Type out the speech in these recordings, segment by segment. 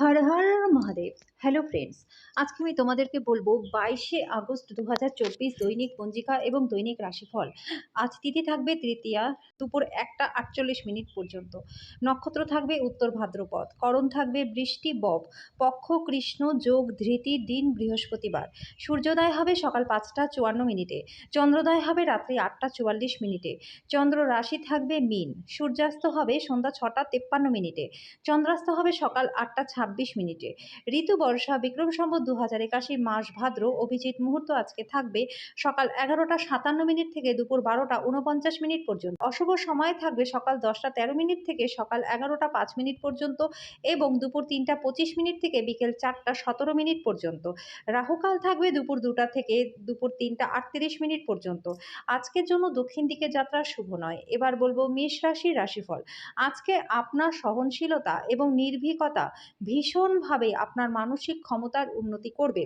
Har Har Mahadev. Hello friends আজকে আমি তোমাদেরকে বলব বাইশে আগস্ট দু হাজার চব্বিশ দৈনিক পঞ্জিকা এবং দৈনিক রাশিফল। আজ তিথি থাকবে তৃতীয়া, দুপুর একটা আটচল্লিশ মিনিট পর্যন্ত। নক্ষত্র থাকবে উত্তর ভাদ্রপদ, করণ থাকবে বৃষ্টি বব, পক্ষ কৃষ্ণ, যোগ ধৃতি, দিন বৃহস্পতিবার। সূর্যোদয় হবে সকাল পাঁচটা চুয়ান্ন মিনিটে, চন্দ্রোদয় হবে রাত্রি আটটা চুয়াল্লিশ মিনিটে। চন্দ্র রাশি থাকবে মিন, সূর্যাস্ত হবে সন্ধ্যা ছটা তেপ্পান্ন মিনিটে। চন্দ্রাস্ত হবে সকাল আটটা ছাব্বিশ মিনিটে। ঋতু বর্ষা, বিক্রম সম্বত দু হাজার একাশি মাস ভাদ্র, অভিজিৎ মুহূর্ত আজকে থাকবে সকাল এগারোটা সাতান্ন মিনিট থেকে দুপুর বারোটা উনপঞ্চাশ মিনিট পর্যন্ত। অশুভ সময় থাকবে সকাল দশটা তেরো মিনিট থেকে সকাল এগারোটা পাঁচ মিনিট পর্যন্ত এবং দুপুর তিনটা পঁচিশ মিনিট থেকে বিকেল চারটা সতেরো মিনিট পর্যন্ত। রাহুকাল থাকবে দুপুর দুটা থেকে দুপুর তিনটা আটত্রিশ মিনিট পর্যন্ত। আজকের জন্য দক্ষিণ দিকে যাত্রা শুভ নয়। এবার বলব মেষ রাশির রাশিফল। আজকে আপনার সহনশীলতা এবং নির্ভীকতা ভীষণভাবে আপনার মানসিক ক্ষমতার উন্নতি করবে।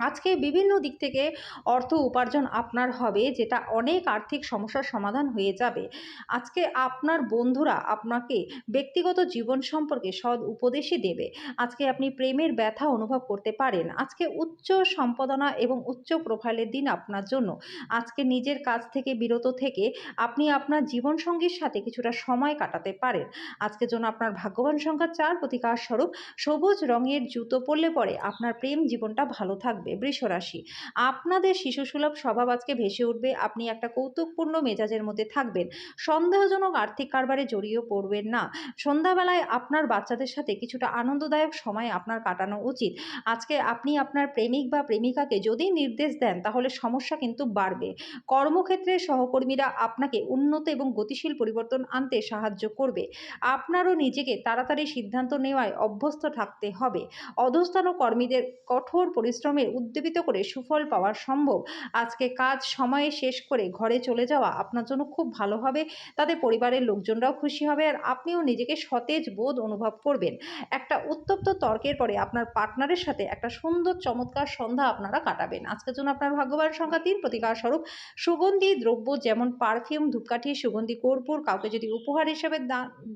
আজকে বিভিন্ন দিক থেকে অর্থ উপার্জন আপনার হবে, যেটা অনেক আর্থিক সমস্যার সমাধান হয়ে যাবে। আজকে আপনার বন্ধুরা আপনাকে ব্যক্তিগত জীবন সম্পর্কে সৎ উপদেশই দেবে। আজকে আপনি প্রেমের ব্যথা অনুভব করতে পারেন। আজকে উচ্চ সম্পাদনা এবং উচ্চ প্রোফাইলের দিন আপনার জন্য। আজকে নিজের কাজ থেকে বিরত থেকে আপনি আপনার জীবনসঙ্গীর সাথে কিছুটা সময় কাটাতে পারেন। আজকের জন্য আপনার ভাগ্যবান সংখ্যা চার প্রতিকার স্বরূপ সবুজ রঙের জুতো পরলে পরে আপনার প্রেম জীবনটা ভালো থাকবে। বৃষ রাশি আপনাদের শিশুসুলভ স্বভাব আজকে ভেসে উঠবে। আপনি একটা কৌতুকপূর্ণ মেজাজের মধ্যে থাকবেন। সন্দেহজনক আর্থিক কারবারে জড়িয়ে পড়বেন না। সন্ধ্যাবেলায় আপনার বাচ্চাদের সাথে কিছুটা আনন্দদায়ক সময় আপনার কাটানো উচিত। আজকে আপনি আপনার প্রেমিক বা প্রেমিকাকে যদি নির্দেশ দেন, তাহলে সমস্যা কিন্তু বাড়বে। কর্মক্ষেত্রে সহকর্মীরা আপনাকে উন্নত এবং গতিশীল পরিবর্তন আনতে সাহায্য করবে। আপনারও নিজেকে তাড়াতাড়ি সিদ্ধান্ত নেওয়ায় অভ্যস্ত থাকতে হবে। অধস্থান কর্মীদের কঠোর পরিশ্রমের উদ্দীপিত করে সুফল পাওয়া সম্ভব। আজকে কাজ সময়ে শেষ করে ঘরে চলে যাওয়া আপনার জন্য খুব ভালো হবে। তাতে পরিবারের লোকজনরাও খুশি হবে আর আপনিও নিজেকে সতেজ বোধ অনুভব করবেন। একটা উত্তপ্ত তর্কের পরে আপনার পার্টনারের সাথে একটা সুন্দর চমৎকার সন্ধ্যা আপনারা কাটাবেন। আজকের জন্য আপনার ভাগ্যবান সংখ্যা তিন। প্রতিকার স্বরূপ, সুগন্ধি দ্রব্য যেমন পারফিউম, ধূপকাঠি, সুগন্ধি কর্পূর কাউকে যদি উপহার হিসেবে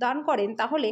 দান করেন তাহলে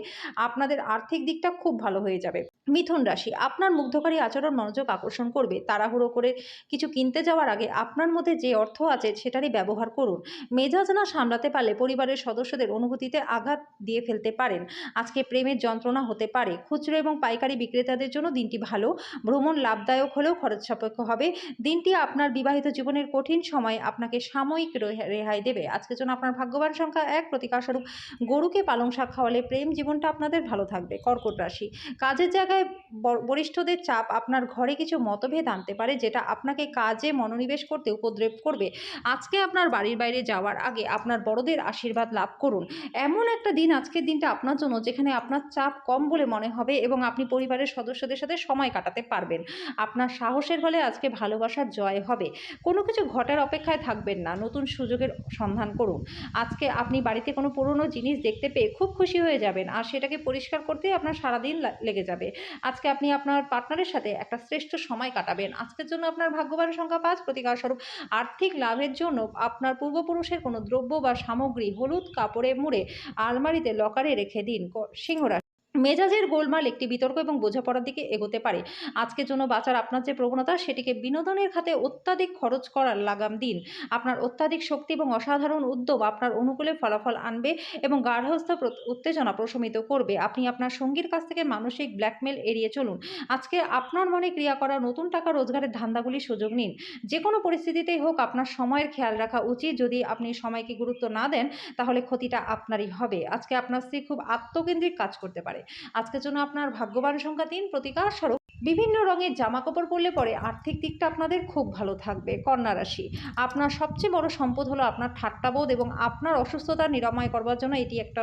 আপনাদের আর্থিক দিকটা খুব ভালো হয়ে যাবে। মিথুন রাশি, আপনার মুগ্ধকারী আচরণ মনোযোগ আকর্ষণ করবে। তাড়াহুড়ো করে কিছু কিনতে যাওয়ার আগে আপনার মধ্যে যে অর্থ আছে সেটারই ব্যবহার করুন। মেজাজ না সামলাতে পারলে পরিবারের সদস্যদের অনুভূতিতে আঘাত দিয়ে ফেলতে পারেন। আজকে প্রেমের যন্ত্রণা হতে পারে। খুচরো এবং পাইকারি বিক্রেতাদের জন্য দিনটি ভালো। ভ্রমণ লাভদায়ক হলেও খরচ সাপেক্ষ হবে। দিনটি আপনার বিবাহিত জীবনের কঠিন সময় আপনাকে সাময়িক রেহা- রেহাই দেবে। আজকের জন্য আপনার ভাগ্যবান সংখ্যা এক। প্রতিকারস্বরূপ গরুকে পালং শাক খাওয়ালে প্রেম জীবনটা আপনাদের ভালো থাকবে। কর্কট রাশি। কাজের জায়গায় বরিষ্ঠদের চাপ, আপনার ঘরে কিছু মতভেদ আনতে পারে, যেটা আপনাকে কাজে মনোনিবেশ করতে উপদ্রব করবে। আজকে আপনার বাড়ির বাইরে যাওয়ার আগে আপনার বড়দের আশীর্বাদ লাভ করুন। এমন একটা দিন আজকের দিনটা আপনার জন্য যেখানে আপনার চাপ কম বলে মনে হবে এবং আপনি পরিবারের সদস্যদের সাথে সময় কাটাতে পারবেন। আপনার সাহসের ফলে আজকে ভালোবাসার জয় হবে। কোনো কিছু ঘটার অপেক্ষায় থাকবেন না, নতুন সুযোগের সন্ধান করুন। আজকে আপনি বাড়িতে কোনো পুরনো জিনিস দেখতে পেয়ে খুব খুশি হয়ে যাবেন আর সেটাকে পরিষ্কার করতে আপনার সারাদিন লেগে যাবে। আজকে আপনি আপনার পার্টনারের সাথে একটা শ্রেষ্ঠ সময় কাটাবেন। আজকের জন্য আপনার ভাগ্যবানের সংখ্যা পাঁচ। প্রতিকার স্বরূপ আর্থিক লাভের জন্য আপনার পূর্বপুরুষের কোনো দ্রব্য বা সামগ্রী হলুদ কাপড়ে মুড়ে আলমারিতে লকারে রেখে দিন। ক- সিংহ রাশি। মেজাজের গোলমাল, একটি বিতর্ক এবং বোঝাপড়ার দিকে এগোতে পারে। আজকের জন্য বাঁচার আপনার যে প্রবণতা, সেটিকে বিনোদনের খাতে অত্যাধিক খরচ করার লাগাম দিন। আপনার অত্যাধিক শক্তি এবং অসাধারণ উদ্যোগ আপনার অনুকূলে ফলাফল আনবে এবং গার্হস্থ উত্তেজনা প্রশমিত করবে। আপনি আপনার সঙ্গীর কাছ থেকে মানসিক ব্ল্যাকমেল এড়িয়ে চলুন। আজকে আপনার মনে ক্রিয়া করা নতুন টাকা রোজগারের ধান্দাগুলির সুযোগ নিন। যে কোনো পরিস্থিতিতেই হোক, আপনার সময়ের খেয়াল রাখা উচিত। যদি আপনি সময়কে গুরুত্ব না দেন, তাহলে ক্ষতিটা আপনারই হবে। আজকে আপনার স্ত্রী খুব আত্মকেন্দ্রিক কাজ করতে পারে। আজকের জন্য আপনার ভাগ্যবান সংখ্যা তিন, প্রতিকার স্বরূপ। বিভিন্ন রঙের জামা কাপড় পরলে পরে আর্থিক দিকটা আপনাদের খুব ভালো থাকবে, কন্যা রাশি। আপনার সবচেয়ে বড় সম্পদ হলো আপনার ঠাট্টাবোধ এবং আপনার অসুস্থতা নিরাময় করবার জন্য এটি একটা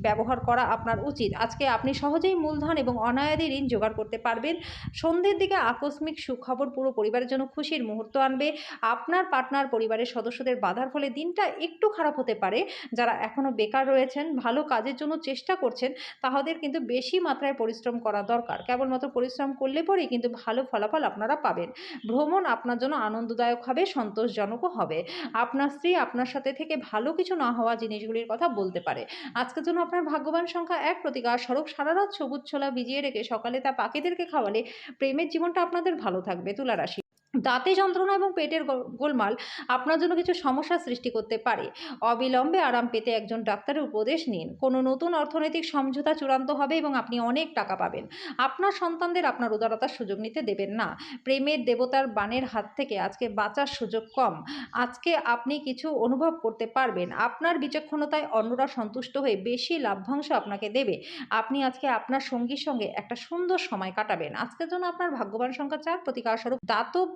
ব্যবহার করা আপনার উচিত। আজকে আপনি সহজেই মূলধন এবং অনায়াদি ঋণ জোগাড় করতে পারবেন। সন্ধ্যের দিকে আকস্মিক সুখবর পুরো পরিবারের জন্য খুশির মুহূর্ত আনবে। আপনার পার্টনার পরিবারের সদস্যদের বাধার ফলে দিনটা একটু খারাপ হতে পারে। যারা এখনও বেকার রয়েছেন, ভালো কাজের জন্য চেষ্টা করছেন, তাহাদের কিন্তু বেশি মাত্রায় পরিশ্রম করা দরকার। কেবলমাত্র পরিশ্রম করলে পরেই কিন্তু ভালো ফলাফল আপনারা পাবেন। ভ্রমণ আপনার জন্য আনন্দদায়ক হবে, সন্তোষজনকও হবে। আপনার স্ত্রী আপনার সাথে থেকে ভালো কিছু না হওয়া জিনিসগুলির কথা বলতে পারে। আজকে আজকের জন্য আপনার ভাগ্যবান সংখ্যা এক। প্রতিকার সড়ক সারা রাত সবুজ ছোলা ভিজিয়ে রেখে সকালে তা পাখিদেরকে খাওয়ালে প্রেমের জীবনটা আপনাদের ভালো থাকবে। তুলা রাশি। দাঁতে যন্ত্রণা এবং পেটের গোলমাল আপনার জন্য কিছু সমস্যার সৃষ্টি করতে পারে। অবিলম্বে আরাম পেতে একজন ডাক্তারের উপদেশ নিন। কোনো নতুন অর্থনৈতিক সমঝোতা চূড়ান্ত হবে এবং আপনি অনেক টাকা পাবেন। আপনার সন্তানদের আপনার উদারতার সুযোগ নিতে দেবেন না। প্রেমের দেবতার বানের হাত থেকে আজকে বাঁচার সুযোগ কম। আজকে আপনি কিছু অনুভব করতে পারবেন। আপনার বিচক্ষণতায় অন্যরা সন্তুষ্ট হয়ে বেশি লাভ্যাংশ আপনাকে দেবে। আপনি আজকে আপনার সঙ্গীর সঙ্গে একটা সুন্দর সময় কাটাবেন। আজকের জন্য আপনার ভাগ্যবান সংখ্যা চার প্রতিকার স্বরূপ।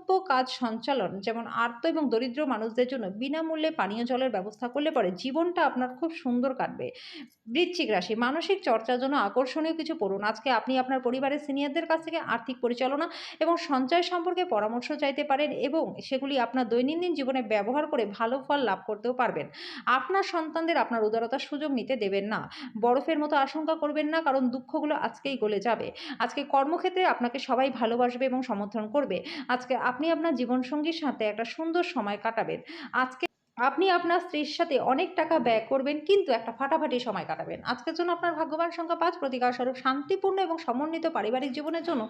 দাতব্য কাজ সঞ্চালন, যেমন আর্ত এবং দরিদ্র মানুষদের জন্য বিনামূল্যে পানীয় জলের ব্যবস্থা করলে পরে জীবনটা আপনার খুব সুন্দর কাটবে। বৃশ্চিক রাশি, মানসিক চর্চার জন্য আকর্ষণীয় কিছু পড়ুন। আজকে আপনি আপনার পরিবারের সিনিয়রদের কাছ থেকে আর্থিক পরিচালনা এবং সঞ্চয় সম্পর্কে পরামর্শ চাইতে পারেন এবং সেগুলি আপনার দৈনন্দিন জীবনে ব্যবহার করে ভালো ফল লাভ করতেও পারবেন। আপনার সন্তানদের আপনার উদারতার সুযোগ নিতে দেবেন না। বরফের মতো আশঙ্কা করবেন না, কারণ দুঃখগুলো আজকেই গলে যাবে। আজকে কর্মক্ষেত্রে আপনাকে সবাই ভালোবাসবে এবং সমর্থন করবে। আজকে আপনি আপনার জীবনসঙ্গীর সাথে একটা সুন্দর সময় কাটাবেন। আজকে আপনি আপনার স্ত্রীর সাথে অনেক টাকা ব্যয় করবেন, কিন্তু একটা ফাটাফাটি সময় কাটাবেন। আজকের জন্য আপনার ভাগ্যবান সংখ্যা পাঁচ প্রতিকার স্বরূপ শান্তিপূর্ণ এবং সমন্বিত পারিবারিক জীবনের জন্য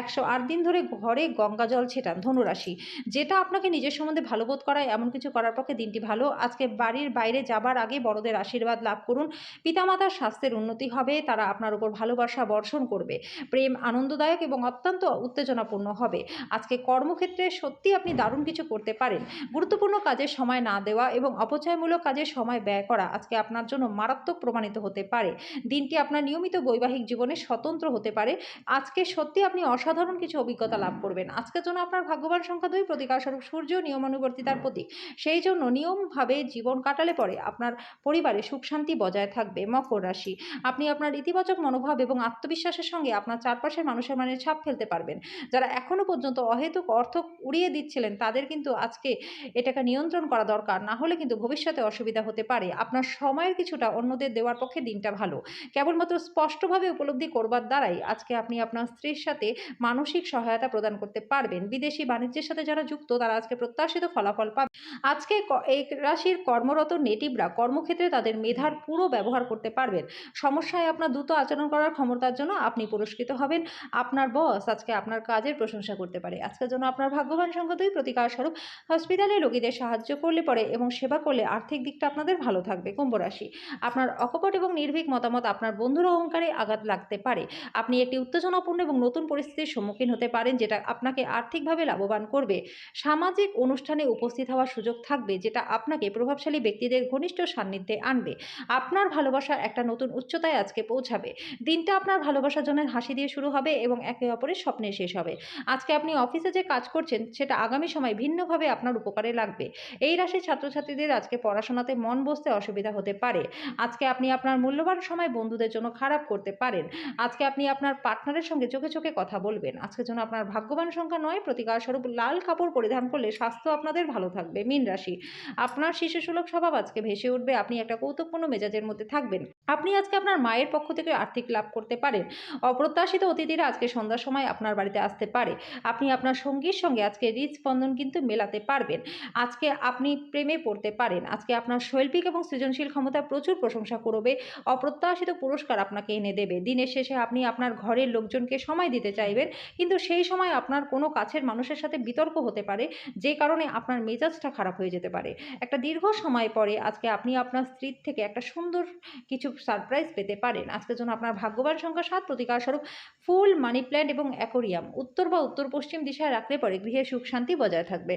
একশো আট দিন ধরে ঘরে গঙ্গা জল ছেটান ধনুরাশি, যেটা আপনাকে নিজের সম্বন্ধে ভালো বোধ করায়, এমন কিছু করার পক্ষে দিনটি ভালো। আজকে বাড়ির বাইরে যাবার আগে বড়দের আশীর্বাদ লাভ করুন। পিতামাতার স্বাস্থ্যের উন্নতি হবে, তারা আপনার উপর ভালোবাসা বর্ষণ করবে। প্রেম আনন্দদায়ক এবং অত্যন্ত উত্তেজনাপূর্ণ হবে। আজকে কর্মক্ষেত্রে সত্যি আপনি দারুণ কিছু করতে পারেন। গুরুত্বপূর্ণ কাজে সময় না দেওয়া এবং অপচয়মূলক কাজে সময় ব্যয় করা আজকে আপনার জন্য মারাত্মক প্রমাণিত হতে পারে। দিনটি আপনার নিয়মিত বৈবাহিক জীবনে স্বতন্ত্র হতে পারে। আজকে সত্যি আপনি অসাধারণ কিছু অভিজ্ঞতা লাভ করবেন। আজকের জন্য আপনার ভাগ্যবান সংখ্যা দুই প্রতিকার স্বরূপ সূর্য, নিয়মানুবর্তিতার প্রতীক। সেই জন্য নিয়মভাবে জীবন কাটালে পরে আপনার পরিবারে সুখ শান্তি বজায় থাকবে, মকর রাশি। আপনি আপনার ইতিবাচক মনোভাব এবং আত্মবিশ্বাসের সঙ্গে আপনার চারপাশের মানুষের মানে ছাপ ফেলতে পারবেন। যারা এখনও পর্যন্ত অহেতুক অর্থ উড়িয়ে দিচ্ছিলেন, তাদের কিন্তু আজকে এটাকে নিয়ন্ত্রণ করা দরকার। না হলে কিন্তু ভবিষ্যতে অসুবিধা হতে পারে। আপনার সময়ের কিছুটা অন্যদের দেওয়ার পক্ষে দিনটা ভালো। কেবলমাত্র স্পষ্টভাবে উপলব্ধি করবার দ্বারাই আজকে আপনি আপনার স্ত্রীর সাথে মানসিক সহায়তা প্রদান করতে পারবেন। বিদেশি বাণিজ্যের সাথে যারা যুক্ত, তারা আজকে প্রত্যাশিত ফলাফল পাবে। আজকে এই রাশির কর্মরত নেটিভরা কর্মক্ষেত্রে তাদের মেধার পুরো ব্যবহার করতে পারবেন। সমস্যায় আপনার দ্রুত আচরণ করার ক্ষমতার জন্য আপনি পুরস্কৃত হবেন। আপনার বস আজকে আপনার কাজের প্রশংসা করতে পারে। আজকের জন্য আপনার ভাগ্যবান সংখ্যা দুই প্রতিকার স্বরূপ হসপিটালে রোগীদের সাহায্য করলে পরে এবং সেবা করলে আর্থিক দিকটা আপনাদের ভালো থাকবে কুম্ভ রাশি। আপনার অকপট এবং নির্ভীক মতামত আপনার বন্ধুর অহংকারে আঘাত লাগতে পারে। আপনি একটি উত্তেজনাপূর্ণ এবং নতুন পরিস্থিতির সম্মুখীন হতে পারেন যেটা আপনাকে আর্থিকভাবে লাভবান করবে। সামাজিক অনুষ্ঠানে উপস্থিত হওয়ার সুযোগ থাকবে যেটা আপনাকে প্রভাবশালী ব্যক্তিদের ঘনিষ্ঠ সান্নিধ্যে আনবে। আপনার ভালোবাসা একটা নতুন উচ্চতায় আজকে পৌঁছাবে। দিনটা আপনার ভালোবাসার জন্য হাসি দিয়ে শুরু হবে এবং একে অপরের স্বপ্নে শেষ হবে। আজকে আপনি অফিসে যে কাজ করছেন সেটা আগামী সময় ভিন্নভাবে আপনার উপকারে লাগবে। এই রাশির ছাত্রছাত্রীদের আজকে পড়াশোনাতে মন বসতে অসুবিধা হতে পারে। আজকে আপনি আপনার মূল্যবান সময় বন্ধুদের জন্য খারাপ করতে পারেন। আজকে আপনি আপনার পার্টনারের সঙ্গে চোখে চোখে কথা বলবেন। আজকে যেন আপনার ভাগ্যবান সংখ্যা নয় প্রতিকার স্বরূপ লাল কাপড় পরিধান করলে স্বাস্থ্য আপনাদের ভালো থাকবে। মীন রাশি, আপনার শিশুসুলভ স্বভাব আজকে ভেসে উঠবে। আপনি একটা কৌতুকপূর্ণ মেজাজের মধ্যে থাকবেন। আপনি আজকে আপনার মায়ের পক্ষ থেকে আর্থিক লাভ করতে পারেন। অপ্রত্যাশিত অতিথিরা আজকে সন্ধ্যার সময় আপনার বাড়িতে আসতে পারে। আপনি আপনার সঙ্গীর সঙ্গে আজকে হৃদস্পন্দন কিন্তু মেলাতে পারবেন। আজকে আপনি প্রেমে পড়তে পারেন। আজকে আপনার শৈল্পিক এবং সৃজনশীল ক্ষমতা প্রচুর প্রশংসা করবে। অপ্রত্যাশিত পুরস্কার আপনাকে এনে দেবে। দিনের শেষে আপনি আপনার ঘরের লোকজনকে সময় দিতে চাইবেন, কিন্তু সেই সময় আপনার কোনো কাছের মানুষের সাথে বিতর্ক হতে পারে, যে কারণে আপনার মেজাজটা খারাপ হয়ে যেতে পারে। একটা দীর্ঘ সময় পরে আজকে আপনি আপনার স্ত্রীর থেকে একটা সুন্দর কিছু সারপ্রাইজ পেতে পারেন। আজকের জন্য আপনার ভাগ্যবান সংখ্যা সাত প্রতিকার স্বরূপ ফুল, মানি প্ল্যান্ট এবং অ্যাকোরিয়াম। উত্তর বা উত্তর পশ্চিম দিশায় রাখলে পরে গৃহে সুখ শান্তি বজায় থাকবে।